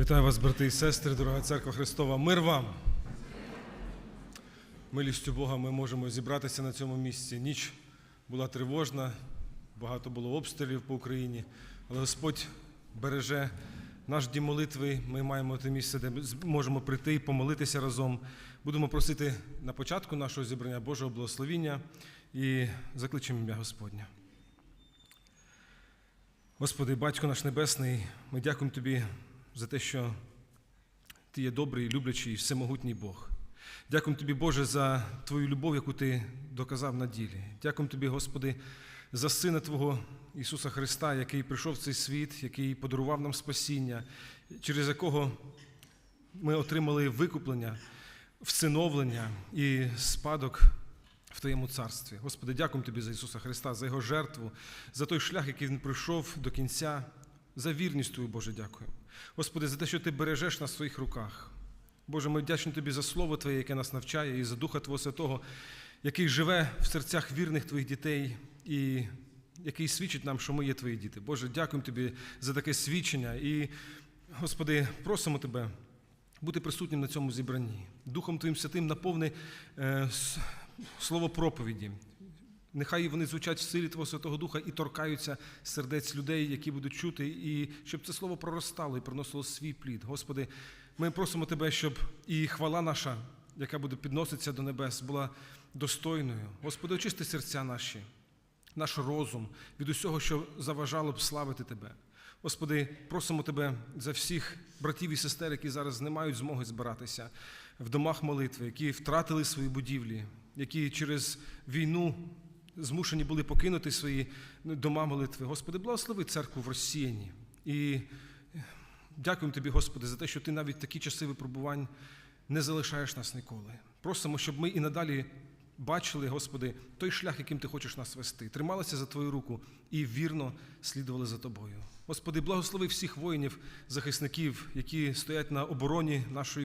Вітаю вас, брати і сестри, дорога церква Христова. Мир вам! Милістю Бога ми можемо зібратися на цьому місці. Ніч була тривожна, багато було обстрілів по Україні, але Господь береже наш дім молитви. Ми маємо те місце, де можемо прийти і помолитися разом. Будемо просити на початку нашого зібрання Божого благословіння і закличемо ім'я Господня. Господи, Батько наш Небесний, ми дякуємо Тобі за те, що Ти є добрий, люблячий, всемогутній Бог. Дякуємо Тобі, Боже, за Твою любов, яку Ти доказав на ділі. Дякуємо Тобі, Господи, за Сина Твого Ісуса Христа, який прийшов в цей світ, який подарував нам спасіння, через якого ми отримали викуплення, всиновлення і спадок в Твоєму царстві. Господи, дякуємо Тобі за Ісуса Христа, за Його жертву, за той шлях, який Він пройшов до кінця, за вірність Твою, Боже, дякую. Господи, за те, що Ти бережеш на своїх руках. Боже, ми вдячні Тобі за Слово Твоє, яке нас навчає, і за Духа Твого Святого, який живе в серцях вірних Твоїх дітей і який свідчить нам, що ми є Твої діти. Боже, дякуємо Тобі за таке свідчення. І, Господи, просимо Тебе бути присутнім на цьому зібранні. Духом Твоїм Святим наповни е, слово проповіді. Нехай вони звучать в силі Твого Святого Духа і торкаються сердець людей, які будуть чути, і щоб це слово проростало і приносило свій плід. Господи, ми просимо Тебе, щоб і хвала наша, яка буде підноситися до небес, була достойною. Господи, очисти серця наші, наш розум від усього, що заважало б славити Тебе. Господи, просимо Тебе за всіх братів і сестер, які зараз не мають змоги збиратися в домах молитви, які втратили свої будівлі, які через війну змушені були покинути свої дома молитви. Господи, благослови церкву в розсіянні. І дякуємо Тобі, Господи, за те, що Ти навіть такі часи випробувань не залишаєш нас ніколи. Просимо, щоб ми і надалі бачили, Господи, той шлях, яким Ти хочеш нас вести, трималися за Твою руку і вірно слідували за Тобою. Господи, благослови всіх воїнів, захисників, які стоять на обороні нашої.